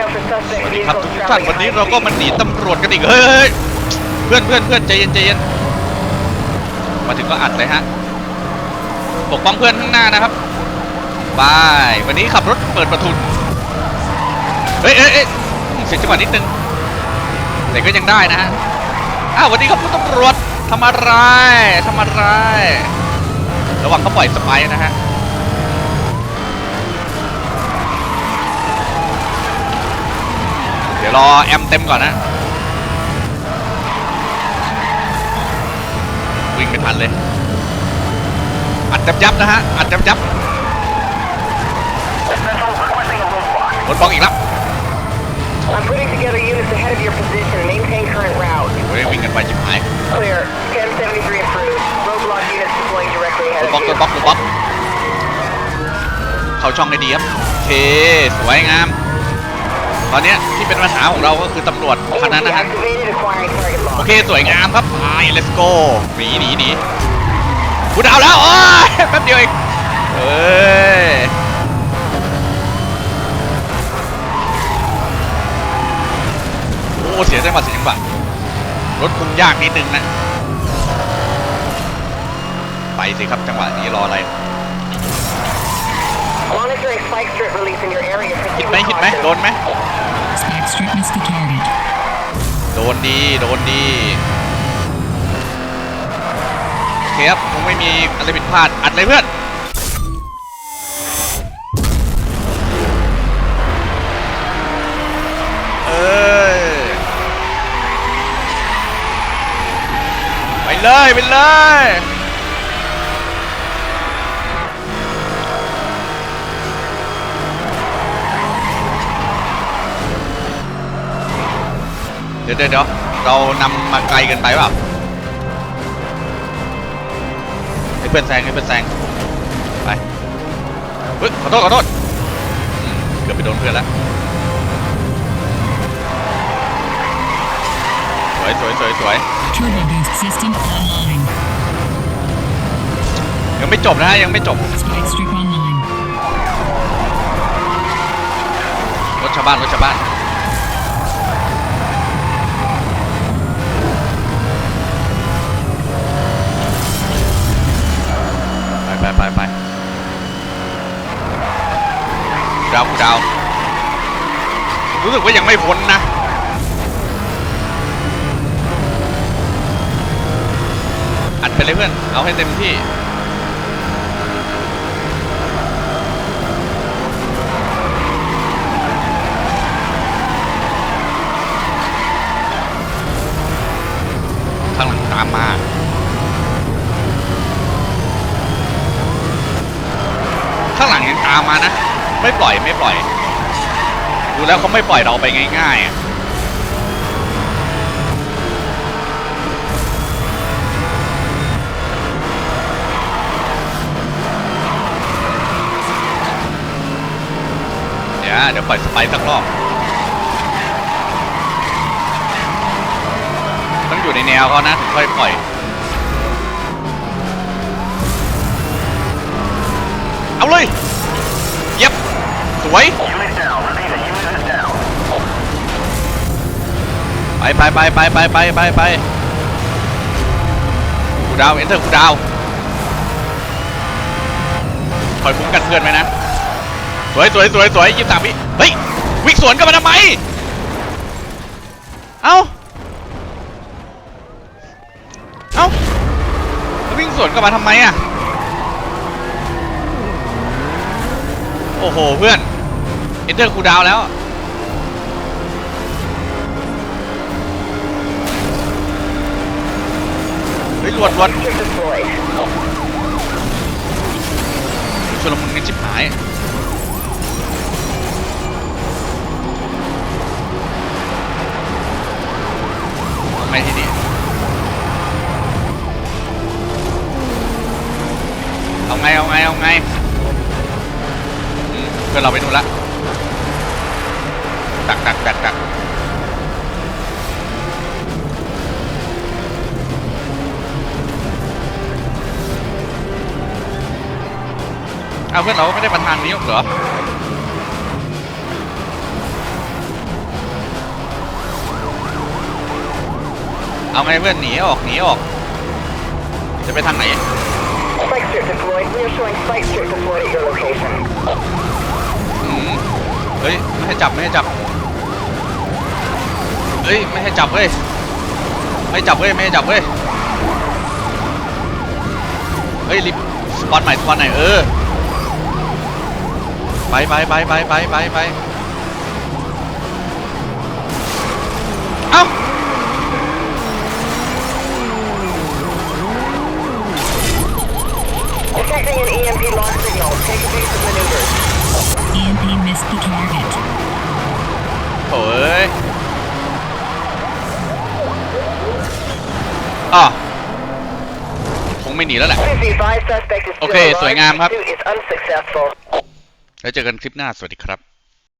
สวัสดีครับทุกท่านวันนี้เราก็ speed. มาหนีตำรวจกันอีกเฮ้ยเพื่อนเพื่อนเพื่อนใจเย็นใจเย็นมาถึงก็อัดเลยฮะปกป้องเพื่อนข้างหน้านะครับบายวันนี้ขับรถเปิดประทุนเฮ้ยเอ้ยเสียจังหวะนิดนึงแต่ก็ยังได้นะฮะอ้าววันนี้ครับคุณตำรวจทำอะไรทำอะไรระวังเขาปล่อยสไปนะฮะ ดี๋ยวรอแอมเต็มก่อนนะ วิ่งไม่ทันเลย อัดจับยับนะฮะ อัดจับยับรถบ้องอีกแล้ว I'm putting together units ahead of your position. Maintain current route. โอ้ยวิ่งกันไปจิบหาย Clear. 1073 approved. Roadblock units deploying directly ร ahead ถ of บล็อกร you. ถบล็อกรถบล็อก เข้าช่องได้ดีครับ โอเค สวยงาม ตอนเนี้ยที่เป็นปัญหาของเราก็คือตำรวจคันนั้นนะฮะ Activated acquiring target โอ lock. เคสวยงามครับไป let's go หนีหนีหนีกูดาวแล้วโอ้ยแป๊บเดียวเองเอ้ยโอ้เสียจังหวะเสียจังหวะรถคุมยากนิดนึงนะ ไปสิครับจังหวะนี้รออะไร Monitoring spike strip release in your area. หิ Proceed ดไหม with หิดไหม caution. โดนไหม Spike strip missed the target. โดนดี โดนดีโอเคครับคงไม่มีอะไรผิดพลาด อัดเลยเพื่อน เอ้ย ไปเลย ไปเลย เดี๋ยวเดี๋ยวเดี๋ยวเรานำมาไกลเกินไปเปล่าให้เพื่อนแซงให้เพื่อนแซงไปเฮ้ยขอโทษขอโทษอืมเกือบไปโดนเพื่อนแล้วสวยสวยสวยสวย Turbo boost system online. ยังไม่จบนะฮะยังไม่จบ Spike strip online. รถชาวบ้านรถชาวบ้าน ดาวกูดาว รู้สึกว่ายังไม่พ้นนะ อัดไปเลยเพื่อน เอาให้เต็มที่ข้างหลังตามมาข้างหลังยังตามมานะ ไม่ปล่อยไม่ปล่อย ดูแล้วเขาไม่ปล่อยเราไปง่ายๆอะเดี๋ยวเดี๋ยวปล่อยสไปสักรอบ ต้องอยู่ในแนวเขานะถึงค่อยปล่อย เอาเลย วยไปไปไปไปไปไปไปไปกูดาวเอนเตอร์กูดาวคอยคุ้มกันเพื่อนไหมนะ สวยสวยสวยสวยยี่สามวิเฮ้ย วิ่งสวนกันมาทำไม เอ้า เอ้าแล้ววิ่งสวนกลับมาทำไมอะ โอ้โห เพื่อน นเตอร์คูดาวแล้ว เฮ้ยรวดรวดชนละมุนกันชิบหายไม่ที่นี่เอาไง เอาไง เอาไงเพื่อนเราไปนู่นละักดักดักดักเอาเพื่อนเราไม่ได้มาทางนี้หรอเอาไงเพื่อนหนีออกหนีออก จะไปทางไหน Spike strip deployed. We are showing spike strip deployed at your อืมเฮ้ย ไม่ให้จับ ไม่ให้จับ ฮ้ยไม่ให้จับเว้ยไม่จับเว้ยไม่ให้จับเว้ยเฮ้ยรีบสปอนใหม่สปอนไหนเออไปไปไปไปไปไปไปเอ้า Detecting an EMP อะคงไม่หนีแล้วแหละ Please be advised suspect is still Okay, alive. สวยงามครับ Pursuit is unsuccessful. แล้วเจอกันคลิปหน้า สวัสดีครับ